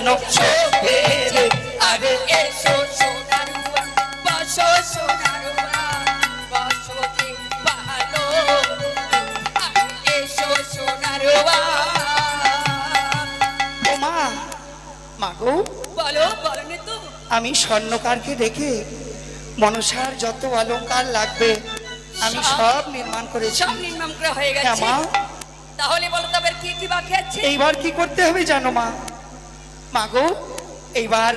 যেন চোখের আরে এসো সোনার উয়া, সোনার উয়া, ভালো। এসো সোনার মা মা বলো বলো তো। আমি স্বর্ণকারকে দেখে মনসার যত অলংকার লাগবে আমি সব? নির্মাণ করেছি। সব নির্মাণ করা হয়ে হ্যাঁ গেছে। মা। তাহলে বলো তবে কি কি বাকি আছে? এইবার কি করতে হবে জানো মা? মা গো এইবার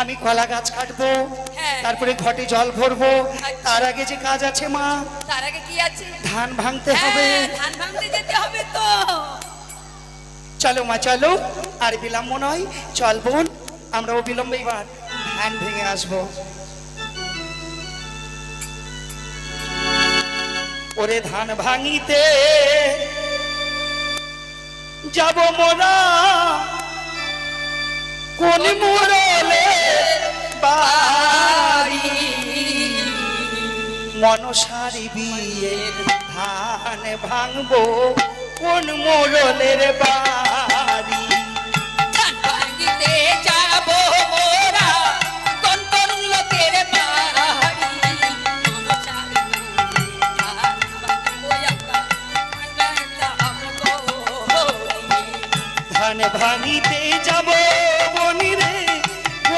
আমি কলা গাছ কাটবো হ্যাঁ। তারপরে ঘটে জল ভরবো। আচ্ছা। তার আগে যে কাজ আছে মা তার আগে কি আছে? ধান ভাঙতে হবে। হ্যাঁ, ধান ভাঙতে যেতে হবে তো। চলো মা চলো। আর বিলম্ব নয়। চল বোন আমরা অবিলম্বে এবার ধান ভেঙে আসব। ওরে ধান ভাঙিতে যাব মোরা কোন মোড়লে বাড়ি? মনসারি বিয়ে ধান ভাঙবো কোন মোড়লের বাড়ি? ধান ভাঙিতে যাব।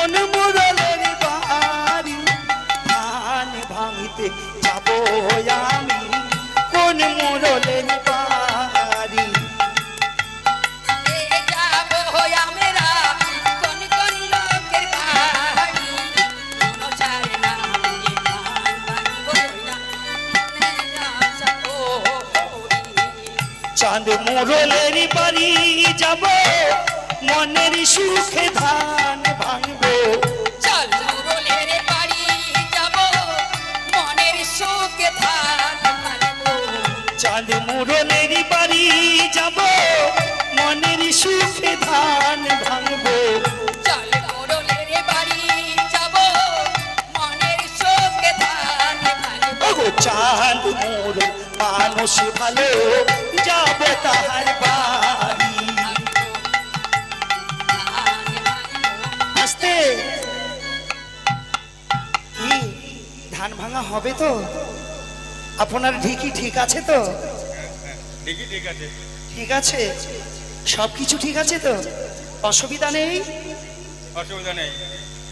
কোন মোড়লের বাড়ি। ধান ভাঙিতে যাব আমি। কোন মোড়লের বাড়ি? ধান। চাঁদ মোড়লের বাড়ি যাব। মনের সুখে ধান ভাঙবো। চল মুরলের বাড়ি যাব। মনের সুখে ধান ভাঙবো। চাঁদ মোড়লের বাড়ি যাব। মনের সুখে ধান ভাঙবো। চল মুরলের বাড়ি যাব। মনের সুখে ধান ভাঙবো। চাঁদ মোর মানুষ ভালো যাব তাহার বাড়ি ভাঙা হবে তো? আপনার ঢিকি ঠিক আছে তো? ঠিক আছে। সব কিছু ঠিক আছে তো? অসুবিধা নেই? অসুবিধা নেই।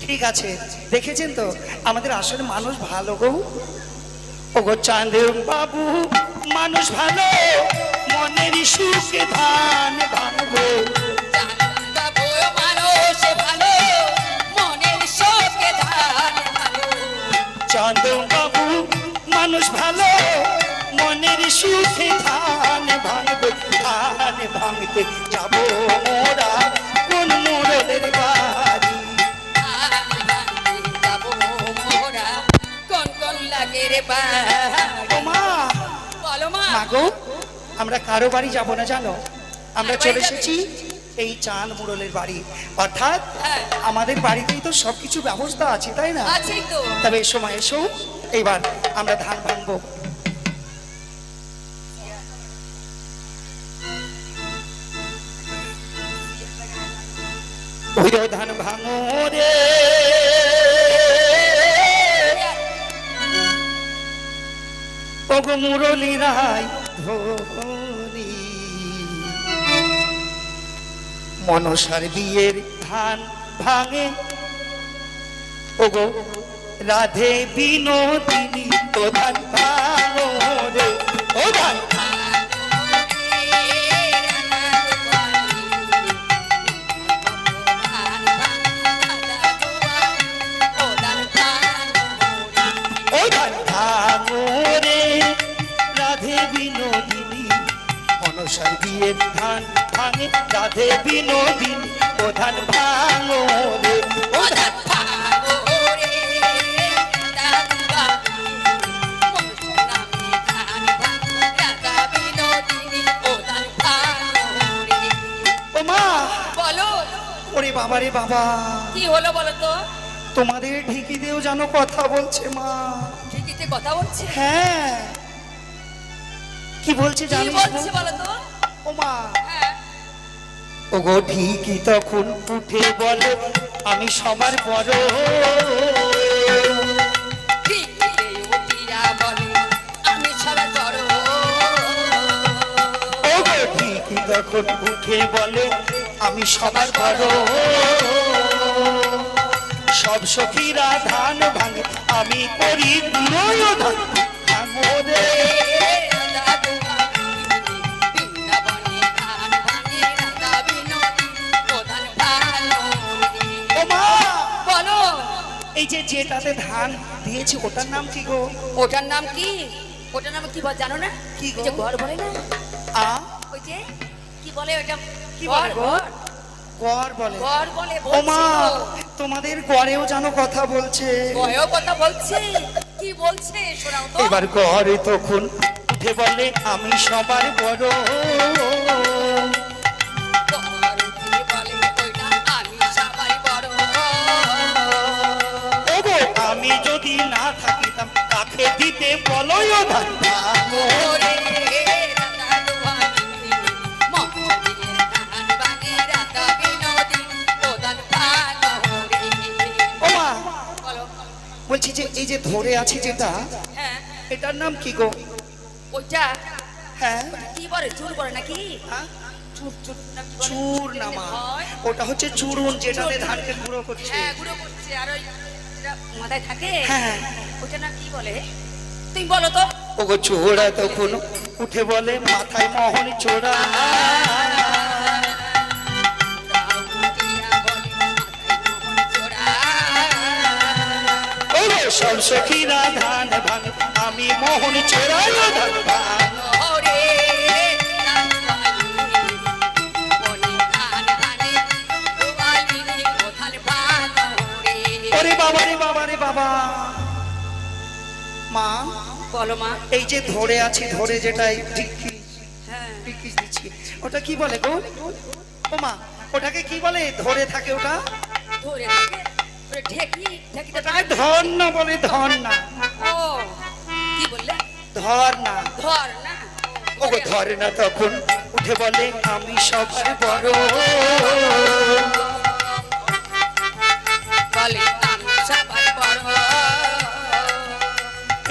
ঠিক আছে। দেখেছেন তো? আমাদের আসলে মানুষ ভালো গো। ওগো চাঁদ বাবু মানুষ ভালো। মনের সুখে ধান ভাঙবো। চাঁদ বাবু মানুষ ভালো মনের সুখে ধান ভাঙবো ধান ভাঙতে যাব মোরা কোন মোড়লের বাড়ি? যাব মোরা কোন কোন লাগে রে মা। বলো মা। মাগো আমরা কারও বাড়ি যাব না জানো? আমরা চলে এসেছি এই চাঁদ মুরলের বাড়ি। অর্থাৎ হ্যাঁ। আমাদের বাড়িতেই তো সবকিছু ব্যবস্থা আছে তাই না? তবে এই সময় এসো এইবার আমরা ধান ভাঙবো। ধান ভাঙো রে। ওগো মুরলি রায় ধরি মনসার বিয়ের ধান ভাঙে। ওগো, রাধে বিনোদিনী, তো ধান ভাঙো রে, ও ধান ও বিনোদিনী, মনসার বিয়ের ধান ভাঙে রাধে বিনোদিনী ও ধান ভাঙো রে ওরে বাবা রে বাবা। কি হলো বলো তো? তোমাদের ঢিকি যেন কথা বলছে মা। ঠিকিতে কথা বলছে। হ্যাঁ। কি বলছে কি জানিস বলছে বলো তো? ও মা। হ্যাঁ। ও গো ঠিকই তখন উঠে বলে আমি সবার বড়। তখন উঠে বলে আমি সবার বড়। সব সখীরা ধান ভাঙে আমি করি ভাঙরে দাদু যে যেটাতে ধান দিয়েছি ওটার নাম কি গো? ওটার নাম কি? ওটার নাম কি বল জানো না? কি গো? ঘর বলে না? আ? ওই যে কি বলে ওটা? কি বলে ঘর গড়। বলে। ঘর বলে তোমাদের গড়েও যেন কথা বলছে। গয়েও কথা বলছে? কি বলছে? শোনাও তো। এবার ঘরে তখন উঠে বলে আমি সবার বড়। যদি না থাকিতাম তাকে দিতে বলয় বলছি যে এই যে ধরে আছে যেটা হ্যাঁ, এটার নাম কি গো? ওইটা? হ্যাঁ। কি বলে চুর করে নাকি? হ্যাঁ? চুর চুর না কি বলে? চুর না মা। হয়। ওটা হচ্ছে চুরুন যেটাতে ধানকে গুঁড়ো করছে। হ্যাঁ গুঁড়ো করছে। আর ওই মাথায় থাকে হ্যাঁ। ওইটা না কি বলে? তুমি বলো তো। ওগো চোরা তখন উঠে বলে মাথায় মোহন চোরা। সব সখীরা ধান ভাঙ আমি মোহন চোরাই ধান ভাঙ। ওরে বাবা রে বাবা। রে বাবা মা বলো মা। এই যে ধরে আছি ধরে যেটাই হ্যাঁ। দিচ্ছি ওটা কি বলে গো? ও মা ওটাকে কি বলে? ধরে থাকে ওটা? ধরে থাকে? ঢেকি ঢেকিতে ধর না বলে ধর না ও কি বললে? ধর না ধর না ওগো ধরে না তখন উঠে বলে আমি সবার বড়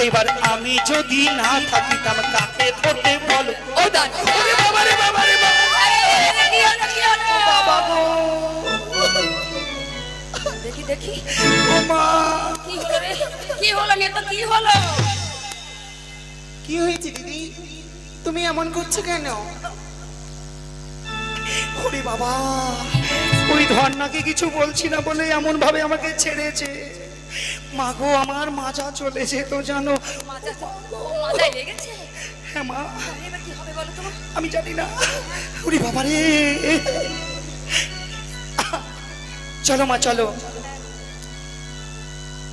এবার আমি যদি না থাকিতাম কাকে ধরতে বলো? ও দান ওরে বাবা রে বাবা রে বাবা কি হলো কি হলো? বাবা গো। দেখি দেখি। ও মা। কি হলো রে? কি হলো নে কি হলো? কি হয়েছে দিদি? তুমি এমন করছ কেন? ওরে বাবা ওই ধর্নাকে কিছু বলছি না বলে এমন ভাবে আমাকে ছেড়েছে। মাগো আমার মাজা চলেছে তো জানো? মাথা মাথায় লেগেছে? হ্যাঁ মা। এবার কি হবে বলো তো? আমি জানি না। ওরে বাবা রে। চলো মা চলো।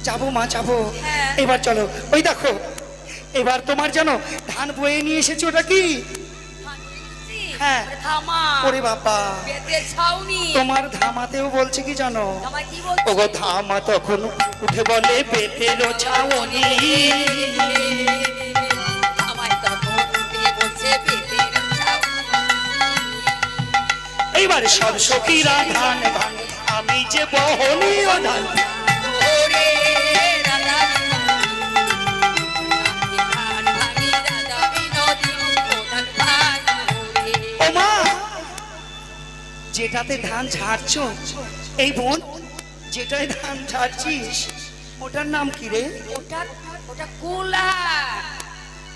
যাব মা যাব। হ্যাঁ। এবার চলো। ওই দেখো এবার তোমার জানো ধান বয়ে নিয়ে এসেছ ওটা কি? হ্যাঁ। ওরে বাবা। ছাউনি। তোমার ধামাতেও বলছে কি জানো? ওগো ধামা তখন উঠে বলে বেতের ছাউনি। এইবার সব সখীরা ধান ভাঙ। আমি যে বহনীয় ধান ওরে রাধা যেটাতে ধান ঝাড়ছ? এই বোন যেটাই ধান ছাড়ছিস ওটার নাম কি রে? ওটা ওটা কুলা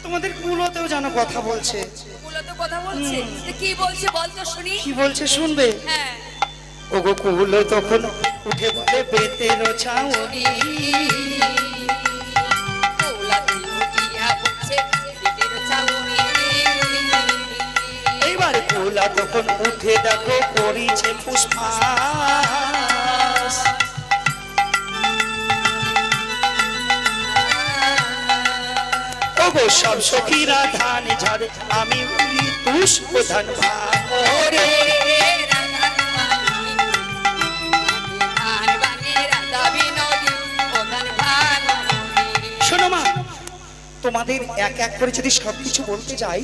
তোমাদের কুলোতেও যেন কথা বলছে। কুলা কথা বলছে? কি বলছে বল তো শুনি। কি বলছে শুনবে? হ্যাঁ। ওগো কুলো তখন উঠে বলে বেতের ছাউনি কুলা তখন উঠে দেখো করিছে পুষ্পা সব সখীরা ধান ঝাড়ে, আমি রাধা ধান ভানুরে শোনো মা, তোমাদের এক এক করে যদি সবকিছু বলতে যাই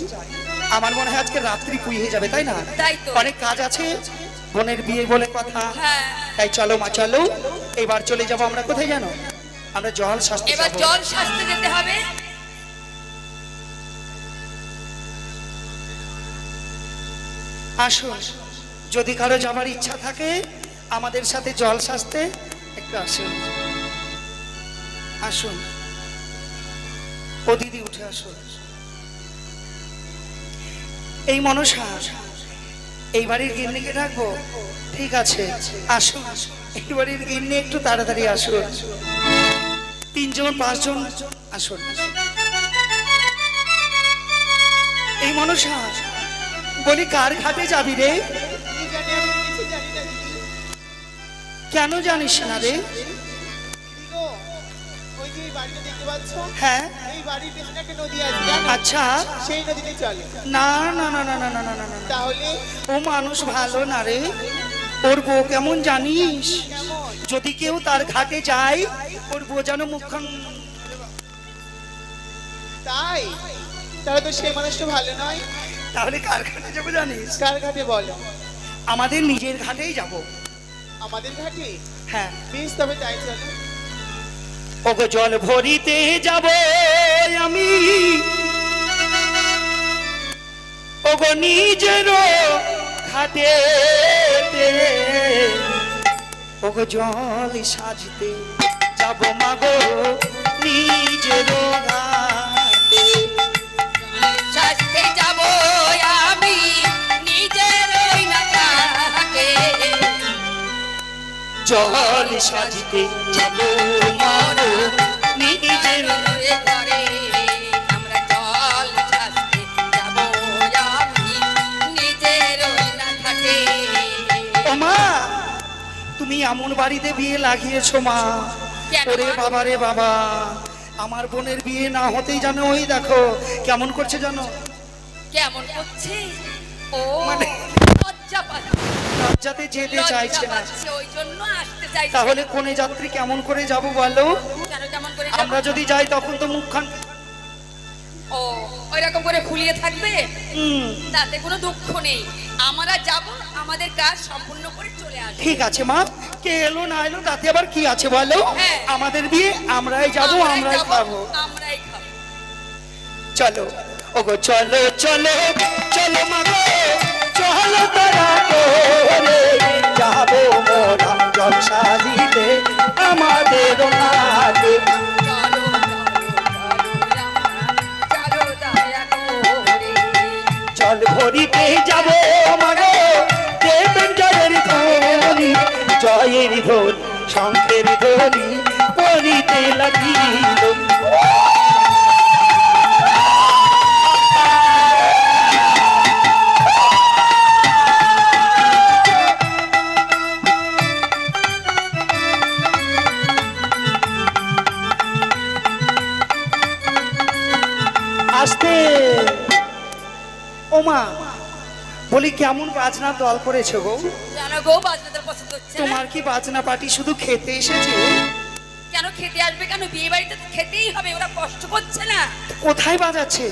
আমার মনে হয় আজকে রাত্রি হয়ে যাবে তাই না? তাই তো। অনেক কাজ আছে বোনের বিয়ে বলে কথা। হ্যাঁ। তাই চলো মা চলো। এবার চলে যাব আমরা কোথায় জানো? আমরা জল শাস্তি এবার জল শাস্তে যেতে হবে। আসুন যদি কারও যাবার ইচ্ছা থাকে আমাদের সাথে জল শাস্তে একটু আসুন আসুন ও দিদি উঠে আসুন এই মনসা, এই বাড়ির গিন্নিকে ডাকবো? ঠিক আছে আসুন এই বাড়ির গিন্নি একটু তাড়াতাড়ি আসুন তিনজন, পাঁচজন আসুন। এই মনসা, বলি কার ঘাটে যাবি রে? কেন জানিস না রে? যে এই বাড়িটা দেখতে পাচ্ছ হ্যাঁ। এই বাড়ির পেছনে একটা নদী আছে আচ্ছা। সেই নদীতে চলে। না না না না না না না না না। না। তাহলে ও মানুষ ভালো না রে। ওর বউ কেমন জানিস? যদি কেউ তার ঘাটে যায় ওর বউ যেন মুখখান তাই? তাহলে তো সেই মানুষটা ভালো নয়। তাহলে কার ঘাটে যাব জানিস? কার ঘাটে বলো? আমাদের নিজের ঘাটেই যাব। আমাদের ঘাটে? হ্যাঁ। বেশ তবে তাই চলো। ওগো জল ভরিতে যাব আমি। ওগো নিজের ঘাটে ওগো জল সাজতে যাব মাগো নিজের ঘাটে। জল সাজতে যাব মাগো নিজের ঘরে। ঘরে আমরা জল শাস্তে যাব আমি নিজের ওই নাটাকে তুমি এমন বাড়িতে বিয়ে লাগিয়েছো মা। ওরে বাবা রে বাবা আমার বোনের বিয়ে না হতেই জানো ওই দেখো কেমন করছে জানো? কেমন করছে? ও মানে- লজ্জা পাচ্ছে লজ্জাতে যেতে চাইছে না। তাহলে কোনে যাত্রী কেমন করে যাব বলো? আমরা যদি যাই তখন তো মুখখান ও ওই করে ফুলিয়ে থাকবে? তাতে কোনো দুঃখ নেই। আমরা যাব আমাদের কাজ সম্পূর্ণ করে চলে আসব। ঠিক আছে মা। কে এলো না এলো তাতে আবার কি আছে বলো? হ্যাঁ। আমাদের বিয়ে আমরাই যাব আমরাই আমরাই যাব, খাব। আমরাই খাব। চলো। ওগো চলো চলো চলো মাগো চলো তারা। ভরিতে যাব মাগো দেবেন জয়ের ধ্বনি জয়ের ধ্বনি শঙ্খের ধ্বনি পরিতে লাগিল। কেমন বাজনা দল করেছ গো? জানো গো বাজনাদের পছন্দ হচ্ছে না। তোমার কি বাজনা পার্টি শুধু খেতে এসেছে? কেন খেতে আসবে কেন? বিয়ে বাড়িতে তো খেতেই হবে ওরা কষ্ট করছে না। কোথায় বাজাচ্ছে?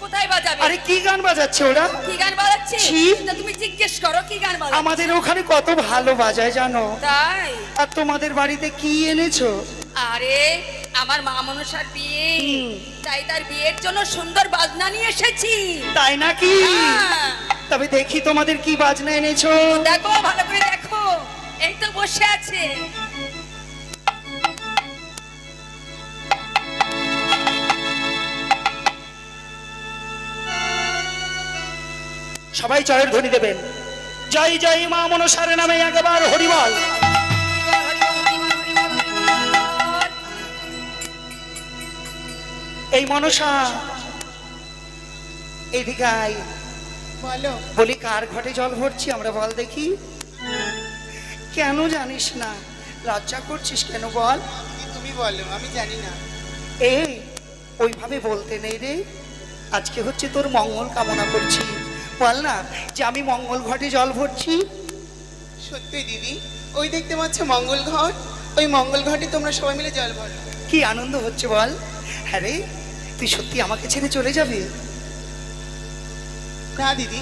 কোথায় বাজাবে? আরে কি গান বাজাচ্ছে ওরা? কি গান বাজাচ্ছে? ছি। তা তুমি জিজ্ঞেস করো কি গান বাজাচ্ছে? আমাদের ওখানে কত ভালো বাজায় জানো? তাই? আর তোমাদের বাড়িতে কি এনেছো? আরে আমার মা মনসার বিয়ে। হুম। তাই তার বিয়ের জন্য সুন্দর বাজনা নিয়ে এসেছি। তাই নাকি? হ্যাঁ। তবে দেখি তোমাদের কি বাজনা এনেছো। দেখো ভালো করে দেখো। এই তো বসে আছে। সবাই জয়ের ধ্বনি দেবেন। জয় জয় মা মনসারে নামে একবার হরিবল। এই মনসা এদিকে। বলো বলি কার ঘটে জল ভরছি? আমরা বল দেখি। কেন জানিস না? লজ্জা করছিস কেন বল? তুমি বলো আমি জানি না। এই ওইভাবে বলতে নেই রে। আজকে হচ্ছে তোর মঙ্গল কামনা করছি। বল না যে আমি মঙ্গল ঘটে জল ভরছি? সত্যি দিদি ওই দেখতে পাচ্ছ মঙ্গল ঘট ওই মঙ্গল ঘটে তোমরা সবাই মিলে জল ভর। কি আনন্দ হচ্ছে বল। হ্যাঁ রে তুই সত্যি আমাকে ছেড়ে চলে যাবি? না দিদি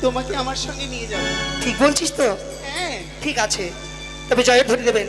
তোমাকে আমার সঙ্গে নিয়ে যাব। ঠিক বলছিস তো? হ্যাঁ। ঠিক আছে। তবে জয়ের ধরে দেবেন।